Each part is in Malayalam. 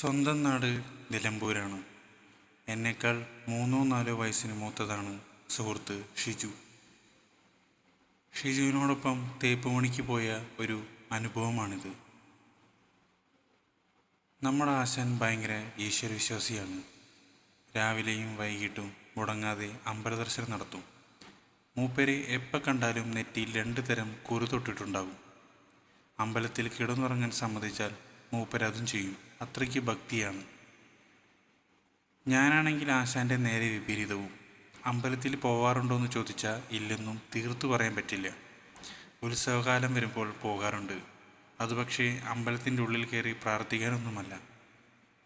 സ്വന്തം നാട് നിലമ്പൂരാണ്. എന്നേക്കാൾ മൂന്നോ നാലോ വയസ്സിന് മൂത്തതാണ് സുഹൃത്ത് ഷിജു. ഷിജുവിനോടൊപ്പം തേപ്പ് പണിക്ക് പോയ ഒരു അനുഭവമാണിത്. നമ്മുടെ ആശാൻ ഭയങ്കര ഈശ്വരവിശ്വാസിയാണ്. രാവിലെയും വൈകിട്ടും മുടങ്ങാതെ അമ്പലദർശനം നടത്തും. മൂപ്പരെ എപ്പോൾ കണ്ടാലും നെറ്റിയിൽ രണ്ട് തരം കുരു തൊട്ടിട്ടുണ്ടാകും. അമ്പലത്തിൽ കിടന്നുറങ്ങാൻ സമ്മതിച്ചാൽ മൂപ്പരതും ചെയ്യും. അത്രയ്ക്ക് ഭക്തിയാണ്. ഞാനാണെങ്കിൽ ആശാന്റെ നേരെ വിപരീതവും. അമ്പലത്തിൽ പോവാറുണ്ടോ എന്ന് ചോദിച്ചാൽ ഇല്ലെന്നും തീർത്തു പറയാൻ പറ്റില്ല. ഉത്സവകാലം വരുമ്പോൾ പോകാറുണ്ട്. അതുപക്ഷേ അമ്പലത്തിന്റെ ഉള്ളിൽ കയറി പ്രാർത്ഥിക്കാനൊന്നുമല്ല.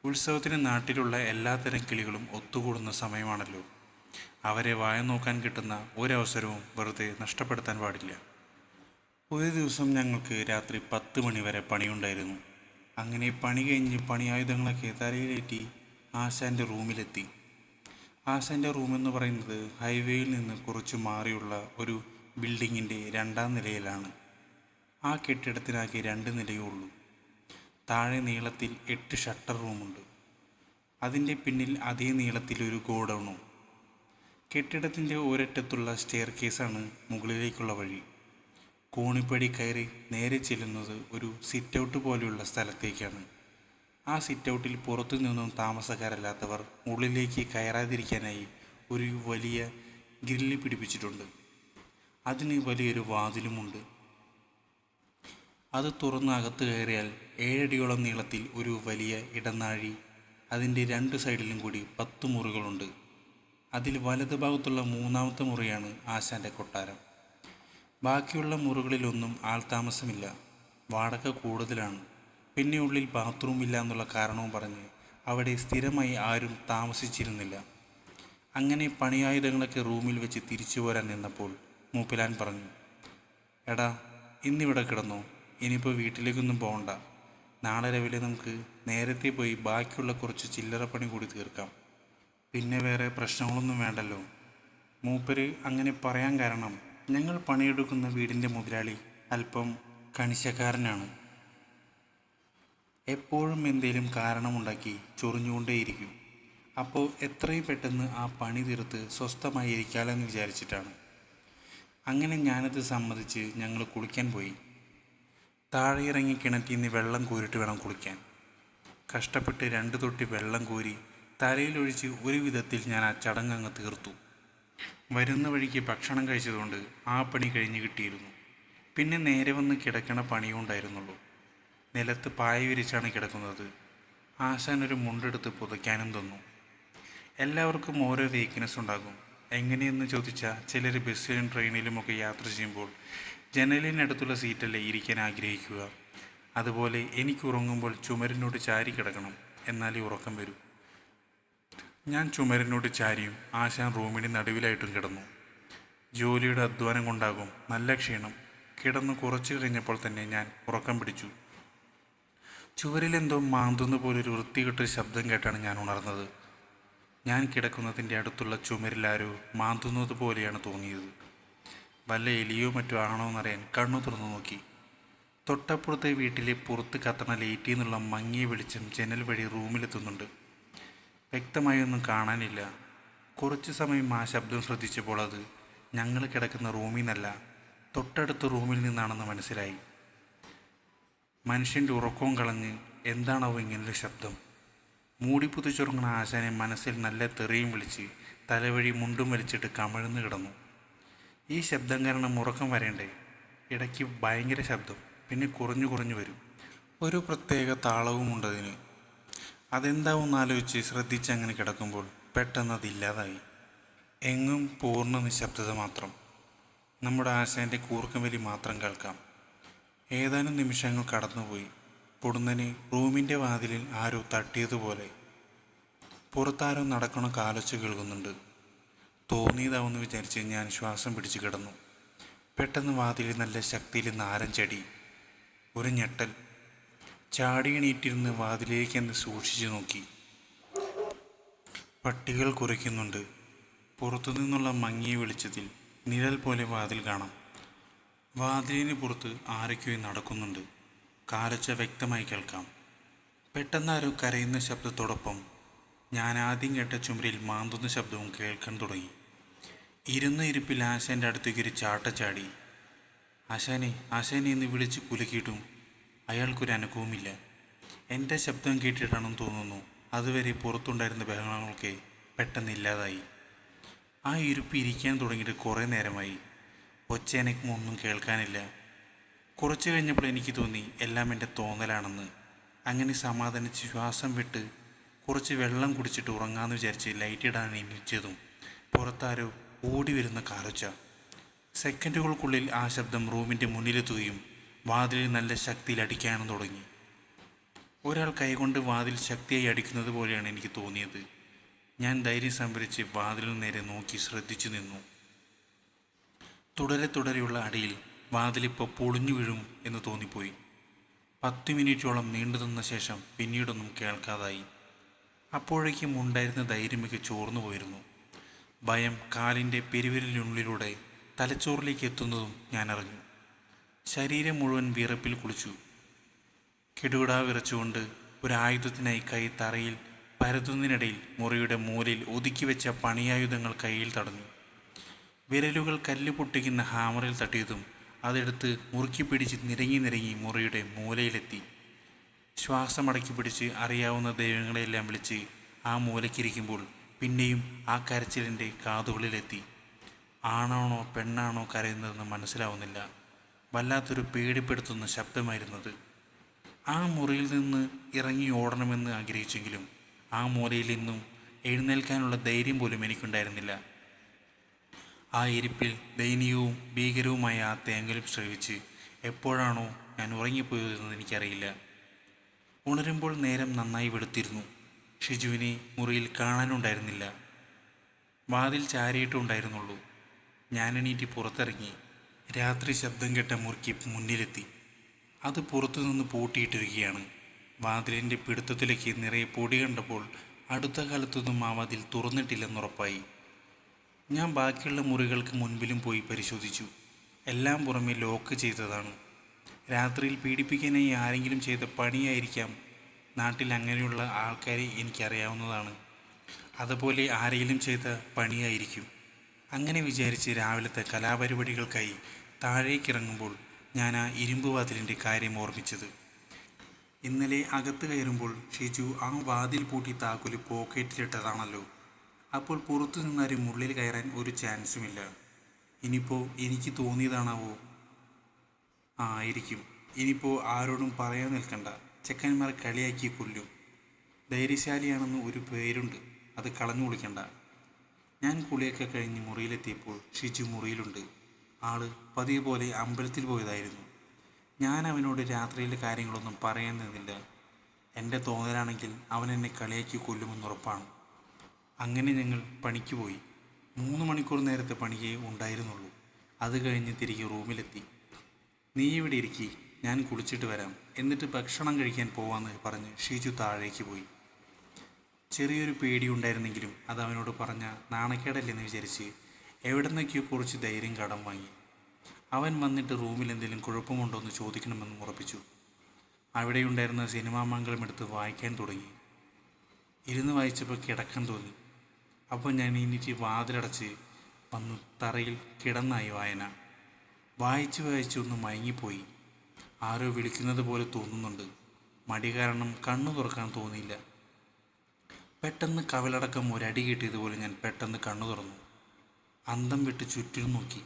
ഉത്സവത്തിന് നാട്ടിലുള്ള എല്ലാത്തരം കിളികളും ഒത്തുകൂടുന്ന സമയമാണല്ലോ. അവരെ വായ നോക്കാൻ കിട്ടുന്ന ഒരവസരവും വെറുതെ നഷ്ടപ്പെടുത്താൻ പാടില്ല. ഒരു ദിവസം ഞങ്ങൾക്ക് രാത്രി പത്ത് മണിവരെ പണിയുണ്ടായിരുന്നു. അങ്ങനെ പണി കഴിഞ്ഞ് പണിയായുധങ്ങളൊക്കെ തലയിലേറ്റി ആശാന്റെ റൂമിലെത്തി. ആശാന്റെ റൂമെന്ന് പറയുന്നത് ഹൈവേയിൽ നിന്ന് കുറച്ച് മാറിയുള്ള ഒരു ബിൽഡിങ്ങിന്റെ രണ്ടാം നിലയിലാണ്. ആ കെട്ടിടത്തിനാകെ രണ്ട് നിലയേ ഉള്ളൂ. താഴെ നീളത്തിൽ എട്ട് ഷട്ടർ റൂമുണ്ട്. അതിന്റെ പിന്നിൽ അതേ നീളത്തിൽ ഒരു ഗോഡൗണും. കെട്ടിടത്തിന്റെ ഒരറ്റത്തുള്ള സ്റ്റെയർ കേസാണ് മുകളിലേക്കുള്ള വഴി. കോണിപ്പടി കയറി നേരെ ചെല്ലുന്നത് ഒരു സിറ്റ് ഔട്ട് പോലെയുള്ള സ്ഥലത്തേക്കാണ്. ആ സിറ്റ് ഔട്ടിൽ പുറത്തു നിന്നും താമസക്കാരല്ലാത്തവർ ഉള്ളിലേക്ക് കയറാതിരിക്കാനായി ഒരു വലിയ ഗ്രില്ല് പിടിപ്പിച്ചിട്ടുണ്ട്. അതിന് വലിയൊരു വാതിലുമുണ്ട്. അത് തുറന്ന് അകത്ത് കയറിയാൽ ഏഴടിയോളം നീളത്തിൽ ഒരു വലിയ ഇടനാഴി അതിന്റെ രണ്ട് സൈഡിലും കൂടി പത്ത് മുറികളുണ്ട്. അതിൽ വലതുഭാഗത്തുള്ള മൂന്നാമത്തെ മുറിയാണ് ആശാന്റെ കൊട്ടാരം. ബാക്കിയുള്ള മുറികളിലൊന്നും ആൾതാമസമില്ല വാടക കൂടുതലാണ്. പിന്നെ ഉള്ളിൽ ബാത്റൂം ഇല്ല എന്നുള്ള കാരണവും പറഞ്ഞ് അവിടെ സ്ഥിരമായി ആരും താമസിച്ചിരുന്നില്ല. അങ്ങനെ പണിയായുധങ്ങളൊക്കെ റൂമിൽ വെച്ച് തിരിച്ചു പോരാൻ നിന്നപ്പോൾ മൂപ്പിലാൻ പറഞ്ഞു എടാ ഇന്നിവിടെ കിടന്നോ. ഇനിയിപ്പോൾ വീട്ടിലേക്കൊന്നും പോകണ്ട നാളെ രാവിലെ നമുക്ക് നേരത്തെ പോയി ബാക്കിയുള്ള കുറച്ച് ചില്ലറ പണി കൂടി തീർക്കാം. പിന്നെ വേറെ പ്രശ്നങ്ങളൊന്നും വേണ്ടല്ലോ. മൂപ്പര് അങ്ങനെ പറയാൻ കാരണം ഞങ്ങൾ പണിയെടുക്കുന്ന വീടിന്റെ മുതലാളി അല്പം കണിശക്കാരനാണ്. എപ്പോഴും എന്തേലും കാരണമുണ്ടാക്കി ചൊറിഞ്ഞുകൊണ്ടേയിരിക്കും. അപ്പോൾ എത്രയും പെട്ടെന്ന് ആ പണി തീർത്ത് സ്വസ്ഥമായി ഇരിക്കാമെന്ന് വിചാരിച്ചിട്ടാണ്. അങ്ങനെ ഞാനത് സമ്മതിച്ച് ഞങ്ങൾ കുളിക്കാൻ പോയി. താഴെ ഇറങ്ങി കിണറ്റിൽ നിന്ന് വെള്ളം കോരിട്ട് വേണം കുളിക്കാൻ. കഷ്ടപ്പെട്ട് രണ്ട് തൊട്ടി വെള്ളം കോരി തലയിലൊഴിച്ച് ഒരു വിധത്തിൽ ഞാൻ ആ ചടങ്ങ് അങ്ങ് തീർത്തു. വരുന്ന വഴിക്ക് ഭക്ഷണം കഴിച്ചതുകൊണ്ട് ആ പണി കഴിഞ്ഞ് കിട്ടിയിരുന്നു. പിന്നെ നേരെ വന്ന് കിടക്കണ പണിയും ഉണ്ടായിരുന്നുള്ളൂ. നിലത്ത് പായ വിരിച്ചാണ് കിടക്കുന്നത്. ആശാൻ ഒരു മുണ്ടെടുത്ത് പുതയ്ക്കാനും തന്നു. എല്ലാവർക്കും ഓരോ വീക്ക്നെസ് ഉണ്ടാകും. എങ്ങനെയെന്ന് ചോദിച്ചാൽ ചിലർ ബസ്സിലും ട്രെയിനിലുമൊക്കെ യാത്ര ചെയ്യുമ്പോൾ ജനലിനടുത്തുള്ള സീറ്റല്ലേ ഇരിക്കാൻ ആഗ്രഹിക്കുക. അതുപോലെ എനിക്ക് ഉറങ്ങുമ്പോൾ ചുമരിനോട് ചാരി കിടക്കണം. എന്നാലേ ഉറക്കം വരൂ. ഞാൻ ചുമരിനോട് ചാരിയും ആശാൻ റൂമിന് നടുവിലായിട്ടും കിടന്നു. ജോലിയുടെ അധ്വാനം കൊണ്ടാകും നല്ല ക്ഷീണം. കിടന്നു കുറച്ചു കഴിഞ്ഞപ്പോൾ തന്നെ ഞാൻ ഉറക്കം പിടിച്ചു. ചുവരിലെന്തോ മാന്തുന്ന പോലൊരു വൃത്തികെട്ട ശബ്ദം കേട്ടാണ് ഞാൻ ഉണർന്നത്. ഞാൻ കിടക്കുന്നതിന്റെ അടുത്തുള്ള ചുമരിലാരോ മാന്തുന്നത് പോലെയാണ് തോന്നിയത്. വല്ല എലിയോ മറ്റോ ആണോ എന്നറിയാൻ കണ്ണു തുറന്നു നോക്കി. തൊട്ടപ്പുറത്തെ വീട്ടിലെ പുറത്ത് കത്തണ ലേറ്റിൽ നിന്നുള്ള മങ്ങിയ വെളിച്ചം ജനൽ വഴി റൂമിലെത്തുന്നുണ്ട്. വ്യക്തമായി ഒന്നും കാണാനില്ല. കുറച്ച് സമയം ആ ശബ്ദം ശ്രദ്ധിച്ചപ്പോൾ അത് ഞങ്ങൾ കിടക്കുന്ന റൂമിൽ നിന്നല്ല തൊട്ടടുത്ത റൂമിൽ നിന്നാണെന്ന് മനസ്സിലായി. മനുഷ്യന്റെ ഉറക്കവും കളഞ്ഞ് എന്താണാവോ ഇങ്ങനൊരു ശബ്ദം. മൂടി പുതിച്ചുറങ്ങുന്ന ആശാനെ മനസ്സിൽ നല്ല തെറിയും വിളിച്ച് തലവഴി മുണ്ടും വലിച്ചിട്ട് കമഴ്ന്നു കിടന്നു. ഈ ശബ്ദം കാരണം ഉറക്കം വരേണ്ടേ? ഇടയ്ക്ക് ഭയങ്കര ശബ്ദം പിന്നെ കുറഞ്ഞു കുറഞ്ഞു വരും. ഒരു പ്രത്യേക താളവും ഉണ്ടതിന് അതെന്താവും ആലോചിച്ച് ശ്രദ്ധിച്ച് അങ്ങനെ കിടക്കുമ്പോൾ പെട്ടെന്ന് അതില്ലാതായി എങ്ങും പൂർണ നിശബ്ദത മാത്രം. നമ്മുടെ ആശാന്റെ കൂർക്കം വലി മാത്രം കേൾക്കാം. ഏതാനും നിമിഷങ്ങൾ കടന്നുപോയി. പൊടുന്നനെ റൂമിന്റെ വാതിലിൽ ആരോ തട്ടിയതുപോലെ. പുറത്താരോ നടക്കണ കാലൊച്ച് കേൾക്കുന്നുണ്ട്. തോന്നിയതാവെന്ന് വിചാരിച്ച് ഞാൻ ശ്വാസം പിടിച്ച് കിടന്നു. പെട്ടെന്ന് വാതിലിൽ നല്ല ശക്തിയിൽ നാരൻ ഒരു ഞെട്ടൽ ചാടിയണീറ്റിരുന്ന് വാതിലേക്ക് എന്ന് സൂക്ഷിച്ചു നോക്കി. പട്ടികൾ കുരയ്ക്കുന്നുണ്ട് പുറത്തുനിന്നുള്ള മങ്ങിയ വെളിച്ചത്തിൽ നിഴൽ പോലെ വാതിൽ കാണാം. വാതിലിന് പുറത്ത് ആരൊക്കെയോ നടക്കുന്നുണ്ട്. കാലച്ച വ്യക്തമായി കേൾക്കാം. പെട്ടെന്ന് ആരോ കരയുന്ന ശബ്ദത്തോടൊപ്പം ഞാൻ ആദ്യം കേട്ട ചുമരിൽ മാന്തുന്ന ശബ്ദവും കേൾക്കാൻ തുടങ്ങി. ഇരുന്ന ഇരിപ്പിൽ ആശാന്റെ അടുത്തേക്ക് ഒരു ചാട്ട ചാടി. ആശാനെ ആശാനെ എന്ന് വിളിച്ച് കുലുക്കിയിട്ടും അയാൾക്കൊരു അനുഭവമില്ല എന്റെ ശബ്ദം കേട്ടിട്ടാണെന്ന് തോന്നുന്നു. അതുവരെ പുറത്തുണ്ടായിരുന്ന ബഹളങ്ങളൊക്കെ പെട്ടെന്ന് ഇല്ലാതായി. ആ ഇരുപ്പ് ഇരിക്കാൻ തുടങ്ങിയിട്ട് കുറേ നേരമായി. ഒച്ച എനക്കും ഒന്നും കേൾക്കാനില്ല. കുറച്ച് കഴിഞ്ഞപ്പോൾ എനിക്ക് തോന്നി എല്ലാം എന്റെ തോന്നലാണെന്ന്. അങ്ങനെ സമാധാനിച്ച് ശ്വാസം വിട്ട് കുറച്ച് വെള്ളം കുടിച്ചിട്ട് ഉറങ്ങാമെന്ന് വിചാരിച്ച് ലൈറ്റ് ഇടാൻ എണീച്ചതും പുറത്താരോ ഓടി വരുന്ന കാറൊച്ച സെക്കൻഡുകൾക്കുള്ളിൽ ആ ശബ്ദം റൂമിന്റെ മുന്നിലെത്തുകയും വാതിലിൽ നല്ല ശക്തിയിൽ അടിക്കാനും തുടങ്ങി. ഒരാൾ കൈകൊണ്ട് വാതിൽ ശക്തിയായി അടിക്കുന്നത് പോലെയാണ് എനിക്ക് തോന്നിയത്. ഞാൻ ധൈര്യം സംഭരിച്ച് വാതിലിന് നേരെ നോക്കി ശ്രദ്ധിച്ചു നിന്നു. തുടരെ തുടരെയുള്ള അടിയിൽ വാതിലിപ്പോൾ പൊളിഞ്ഞു വീഴും എന്ന് തോന്നിപ്പോയി. പത്ത് മിനിറ്റോളം നീണ്ടു നിന്ന ശേഷം പിന്നീടൊന്നും കേൾക്കാതായി. അപ്പോഴേക്കും ഉണ്ടായിരുന്ന ധൈര്യമൊക്കെ ചോർന്നു പോയിരുന്നു. ഭയം കാലിന്റെ പെരുവിരലിനുള്ളിലൂടെ തലച്ചോറിലേക്ക് എത്തുന്നതും ഞാൻ അറിഞ്ഞു. ശരീരം മുഴുവൻ വിറപ്പിൽ കുളിച്ചു. കിടുകിടാ വിറച്ചുകൊണ്ട് ഒരായുധത്തിനായി കൈ തറയിൽ പരതുന്നതിനിടയിൽ മുറിയുടെ മൂലയിൽ ഒതുക്കി വെച്ച പണിയായുധങ്ങൾ കയ്യിൽ തടഞ്ഞു. വിരലുകൾ കല്ല് പൊട്ടിക്കുന്ന ഹാമറിൽ തട്ടിയതും അതെടുത്ത് മുറുക്കി പിടിച്ച് നിരങ്ങി നിരങ്ങി മുറിയുടെ മൂലയിലെത്തി. ശ്വാസമടക്കി പിടിച്ച് അറിയാവുന്ന ദൈവങ്ങളെയെല്ലാം വിളിച്ച് ആ മൂലയ്ക്കിരിക്കുമ്പോൾ പിന്നെയും ആ കരച്ചിലിന്റെ കാതുകളിലെത്തി. ആണാണോ പെണ്ണാണോ കരയുന്നതെന്ന് മനസ്സിലാവുന്നില്ല. വല്ലാത്തൊരു പേടിപ്പെടുത്തുന്ന ശബ്ദമായിരുന്നത്. ആ മുറിയിൽ നിന്ന് ഇറങ്ങി ഓടണമെന്ന് ആഗ്രഹിച്ചെങ്കിലും ആ മുറിയിൽ നിന്നും എഴുന്നേൽക്കാനുള്ള ധൈര്യം പോലും എനിക്കുണ്ടായിരുന്നില്ല. ആ ഇരിപ്പിൽ ദയനീയവും ഭീകരവുമായ ആ തേങ്ങലും ശ്രവിച്ച് എപ്പോഴാണോ ഞാൻ ഉറങ്ങിപ്പോയതെന്ന് എനിക്കറിയില്ല. ഉണരുമ്പോൾ നേരം നന്നായി വെളുത്തിരുന്നു. ഷിജുവിനെ മുറിയിൽ കാണാനുണ്ടായിരുന്നില്ല. വാതിൽ ചാരിയിട്ടുണ്ടായിരുന്നുള്ളൂ. ഞാൻ എണീറ്റ് പുറത്തിറങ്ങി. രാത്രി ശബ്ദം കേട്ട മുറുക്കി മുന്നിലെത്തി. അത് പുറത്തുനിന്ന് പൂട്ടിയിട്ടിരിക്കുകയാണ്. വാതിലിന്റെ പിടുത്തത്തിലേക്ക് നിറയെ പൊടി കണ്ടപ്പോൾ അടുത്ത കാലത്തൊന്നും ആ വാതിൽ തുറന്നിട്ടില്ലെന്നുറപ്പായി ഞാൻ ബാക്കിയുള്ള മുറികൾക്ക് മുൻപിലും പോയി പരിശോധിച്ചു. എല്ലാം പുറമെ ലോക്ക് ചെയ്തതാണ്. രാത്രിയിൽ പീഡിപ്പിക്കാനായി ആരെങ്കിലും ചെയ്ത പണിയായിരിക്കാം. നാട്ടിൽ അങ്ങനെയുള്ള ആൾക്കാരെ എനിക്കറിയാവുന്നതാണ്. അതുപോലെ ആരെങ്കിലും ചെയ്ത പണിയായിരിക്കും. അങ്ങനെ വിചാരിച്ച് രാവിലത്തെ കലാപരിപാടികൾക്കായി താഴേക്കിറങ്ങുമ്പോൾ ഞാൻ ആ ഇരുമ്പ് വാതിലിന്റെ കാര്യം ഓർമ്മിച്ചത്. ഇന്നലെ അകത്ത് കയറുമ്പോൾ ഷിജു ആ വാതിൽ പൂട്ടി താക്കോൽ പോക്കറ്റിലിട്ടതാണല്ലോ. അപ്പോൾ പുറത്തു നിന്നാരും ഉള്ളിൽ കയറാൻ ഒരു ചാൻസുമില്ല. ഇനിയിപ്പോൾ എനിക്ക് തോന്നിയതാണാവോ? ആ ആയിരിക്കും. ഇനിയിപ്പോൾ ആരോടും പറയാൻ നിൽക്കണ്ട. ചെക്കന്മാർ കളിയാക്കി കൊല്ലും. ധൈര്യശാലിയാണെന്ന് ഒരു പേരുണ്ട്. അത് കളഞ്ഞു കുളിക്കണ്ട ഞാൻ കുളിയൊക്കെ കഴിഞ്ഞ് മുറിയിലെത്തിയപ്പോൾ ഷിജു മുറിയിലുണ്ട്. ആൾ പതിവ് പോലെ അമ്പലത്തിൽ പോയതായിരുന്നു. ഞാൻ അവനോട് രാത്രിയിലെ കാര്യങ്ങളൊന്നും പറയാൻ നിന്നില്ല. എന്റെ തോന്നലാണെങ്കിൽ അവൻ എന്നെ കളിയാക്കി കൊല്ലുമെന്നുറപ്പാണ് അങ്ങനെ ഞങ്ങൾ പണിക്ക് പോയി. മൂന്ന് മണിക്കൂർ നേരത്തെ പണിയേ ഉണ്ടായിരുന്നുള്ളൂ. അത് കഴിഞ്ഞ് തിരികെ റൂമിലെത്തി. നീ ഇവിടെ ഇരിക്കി. ഞാൻ കുളിച്ചിട്ട് വരാം. എന്നിട്ട് ഭക്ഷണം കഴിക്കാൻ പോവാന്ന് പറഞ്ഞ് ഷീജു താഴേക്ക് പോയി. ചെറിയൊരു പേടിയുണ്ടായിരുന്നെങ്കിലും അത് അവനോട് പറഞ്ഞ നാണക്കേടല്ലെന്ന് വിചാരിച്ച് എവിടെ നിന്നൊക്കെയോ കുറച്ച് ധൈര്യം കടം വാങ്ങി. അവൻ വന്നിട്ട് റൂമിൽ എന്തെങ്കിലും കുഴപ്പമുണ്ടോ എന്ന് ചോദിക്കണമെന്ന് ഉറപ്പിച്ചു. അവിടെയുണ്ടായിരുന്ന സിനിമാ മംഗളം എടുത്ത് വായിക്കാൻ തുടങ്ങി. ഇരുന്ന് വായിച്ചപ്പോൾ കിടക്കാൻ തോന്നി. അപ്പോൾ ഞാൻ എനിക്ക് വാതിലടച്ച് വന്ന് തറയിൽ കിടന്നായി വായന. വായിച്ച് വായിച്ച് ഒന്ന് മയങ്ങിപ്പോയി. ആരോ വിളിക്കുന്നത് പോലെ തോന്നുന്നുണ്ട്. മടി കാരണം കണ്ണു തുറക്കാൻ തോന്നിയില്ല. പെട്ടെന്ന് കവിളടക്കം ഒരടി കിട്ടിയതുപോലെ ഞാൻ പെട്ടെന്ന് കണ്ണു തുറന്നു. അന്തം വിട്ട് ചുറ്റിനും നോക്കി.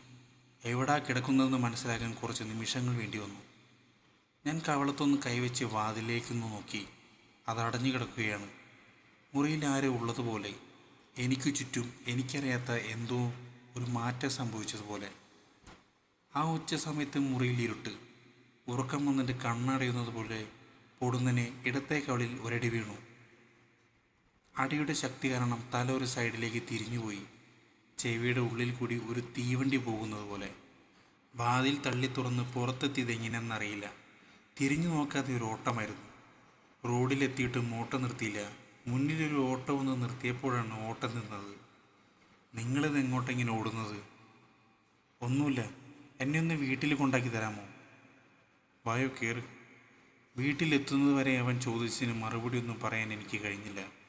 എവിടാ കിടക്കുന്നതെന്ന് മനസ്സിലാക്കാൻ കുറച്ച് നിമിഷങ്ങൾ വേണ്ടി വന്നു. ഞാൻ കവളത്തൊന്ന് കൈവച്ച് വാതിലേക്കൊന്ന് നോക്കി. അതടഞ്ഞു കിടക്കുകയാണ്. മുറിയിൽ ആരോ ഉള്ളതുപോലെ. എനിക്ക് ചുറ്റും എനിക്കറിയാത്ത എന്തോ ഒരു മാറ്റം സംഭവിച്ചതുപോലെ. ആ ഉച്ച സമയത്ത് മുറിയിൽ ഇരുട്ട്. ഉറക്കം വന്നിട്ട് കണ്ണടയുന്നത് പോലെ പൊടുന്നനെ ഇടത്തെ കവളിൽ ഒരടി വീണു. അടിയുടെ ശക്തി കാരണം തല ഒരു സൈഡിലേക്ക് തിരിഞ്ഞുപോയി. ചെവിയുടെ ഉള്ളിൽ കൂടി ഒരു തീവണ്ടി പോകുന്നത് പോലെ. വാതിൽ തള്ളി തുറന്ന് എങ്ങനെയെന്നറിയില്ല തിരിഞ്ഞു നോക്കാതെ ഒരു ഓട്ടമായിരുന്നു. റോഡിലെത്തിയിട്ട് ഓട്ടം നിർത്തിയില്ല. മുന്നിലൊരു ഓട്ടം ഒന്ന് നിർത്തിയപ്പോഴാണ് ഓട്ടം നിന്നത്. നിങ്ങളിത് എങ്ങോട്ടെങ്ങനെ ഓടുന്നത്? ഒന്നുമില്ല. എന്നെ ഒന്ന് വീട്ടിൽ കൊണ്ടാക്കി തരാമോ? വായോ കയറി വീട്ടിലെത്തുന്നത് വരെ അവൻ ചോദിച്ചതിന് മറുപടി ഒന്നും പറയാൻ എനിക്ക് കഴിഞ്ഞില്ല.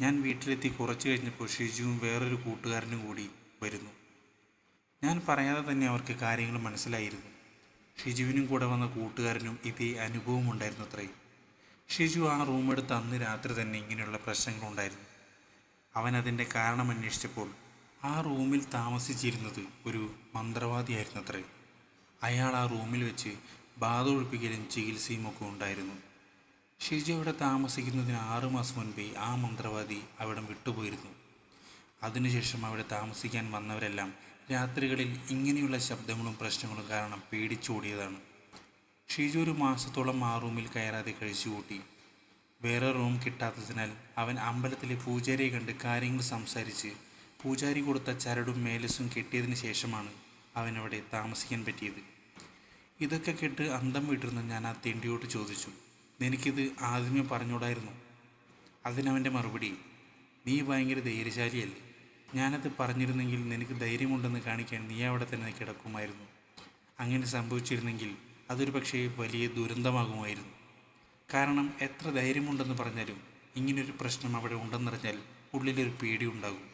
ഞാൻ വീട്ടിലെത്തി കുറച്ച് കഴിഞ്ഞപ്പോൾ ഷിജുവും വേറൊരു കൂട്ടുകാരനും കൂടി വരുന്നു. ഞാൻ പറയാതെ തന്നെ അവർക്ക് കാര്യങ്ങൾ മനസ്സിലായിരുന്നു. ഷിജുവിനും കൂടെ വന്ന കൂട്ടുകാരനും ഇതേ അനുഭവം ഉണ്ടായിരുന്നു അത്രേ. ഷിജു ആ റൂമെടുത്ത് അന്ന് രാത്രി തന്നെ ഇങ്ങനെയുള്ള പ്രശ്നങ്ങളുണ്ടായിരുന്നു അവൻ അതിന്റെ കാരണം അന്വേഷിച്ചപ്പോൾ ആ റൂമിൽ താമസിച്ചിരുന്നത് ഒരു മന്ത്രവാദിയായിരുന്നു അത്രേ. അയാൾ ആ റൂമിൽ വെച്ച് ബാധ ഒഴിപ്പിക്കലും ചികിത്സയും ഒക്കെ ഉണ്ടായിരുന്നു. ഷിജു അവിടെ താമസിക്കുന്നതിന് ആറുമാസം മുൻപേ ആ മന്ത്രവാദി അവിടെ വിട്ടുപോയിരുന്നു. അതിനുശേഷം അവിടെ താമസിക്കാൻ വന്നവരെല്ലാം രാത്രികളിൽ ഇങ്ങനെയുള്ള ശബ്ദങ്ങളും പ്രശ്നങ്ങളും കാരണം പേടിച്ചോടിയതാണ്. ഷിജു ഒരു മാസത്തോളം ആ റൂമിൽ കയറാതെ കഴിച്ചു കൂട്ടി. വേറെ റൂം കിട്ടാത്തതിനാൽ അവൻ അമ്പലത്തിലെ പൂജാരിയെ കണ്ട് കാര്യങ്ങൾ സംസാരിച്ച് പൂജാരി കൊടുത്ത ചരടും മേലസും കെട്ടിയതിന് ശേഷമാണ് അവൻ അവിടെ താമസിക്കാൻ പറ്റിയത്. ഇതൊക്കെ കേട്ട് അന്തം വിട്ടിരുന്ന ഞാൻ ആ തെണ്ടിയോട്ട് ചോദിച്ചു. നിനക്കിത് ആദ്യമേ പറഞ്ഞൂടായിരുന്നു അതിനവന്റെ മറുപടി നീ ഭയങ്കര ധൈര്യശാലിയല്ലേ? ഞാനത് പറഞ്ഞിരുന്നെങ്കിൽ നിനക്ക് ധൈര്യമുണ്ടെന്ന് കാണിക്കാൻ നീ അവിടെ തന്നെ കിടക്കുമായിരുന്നു. അങ്ങനെ സംഭവിച്ചിരുന്നെങ്കിൽ അതൊരു പക്ഷേ വലിയ ദുരന്തമാകുമായിരുന്നു. കാരണം എത്ര ധൈര്യമുണ്ടെന്ന് പറഞ്ഞാലും ഇങ്ങനൊരു പ്രശ്നം അവിടെ ഉണ്ടെന്നറിഞ്ഞാൽ ഉള്ളിലൊരു പേടി ഉണ്ടാകും.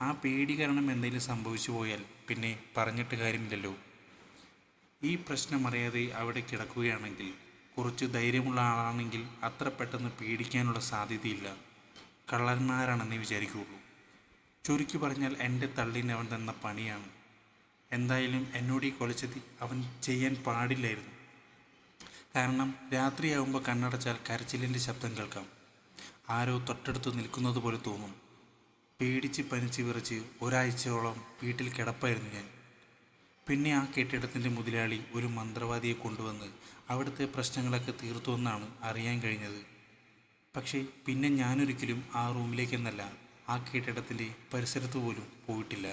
ആ പേടി കാരണം എന്തെങ്കിലും സംഭവിച്ചു പോയാൽ പിന്നെ പറഞ്ഞിട്ട് കാര്യമില്ലല്ലോ. ഈ പ്രശ്നം അറിയാതെ അവിടെ കിടക്കുകയാണെങ്കിൽ കുറച്ച് ധൈര്യമുള്ള ആളാണെങ്കിൽ അത്ര പെട്ടെന്ന് പേടിക്കാനുള്ള സാധ്യതയില്ല. കള്ളന്മാരാണെന്നേ വിചാരിക്കുകയുള്ളൂ. ചുരുക്കി പറഞ്ഞാൽ എന്റെ തള്ളിന് അവൻ തന്ന പണിയാണ്. എന്തായാലും എന്നോട് ഈ കൊലച്ചതി അവൻ ചെയ്യാൻ പാടില്ലായിരുന്നു. കാരണം രാത്രിയാവുമ്പോൾ കണ്ണടച്ചാൽ കരച്ചിലിന്റെ ശബ്ദം കേൾക്കാം. ആരോ തൊട്ടടുത്ത് നിൽക്കുന്നത് പോലെ തോന്നും. പേടിച്ച് പനിച്ച് വിറച്ച് ഒരാഴ്ചയോളം വീട്ടിൽ കിടപ്പായിരുന്നു ഞാൻ. പിന്നെ ആ കെട്ടിടത്തിന്റെ മുതലാളി ഒരു മന്ത്രവാദിയെ കൊണ്ടുവന്ന് അവിടുത്തെ പ്രശ്നങ്ങളൊക്കെ തീർത്തു എന്നാണ് അറിയാൻ കഴിഞ്ഞത്. പക്ഷേ പിന്നെ ഞാനൊരിക്കലും ആ റൂമിലേക്കെന്നല്ല ആ കെട്ടിടത്തിന്റെ പരിസരത്ത് പോലും പോയിട്ടില്ല.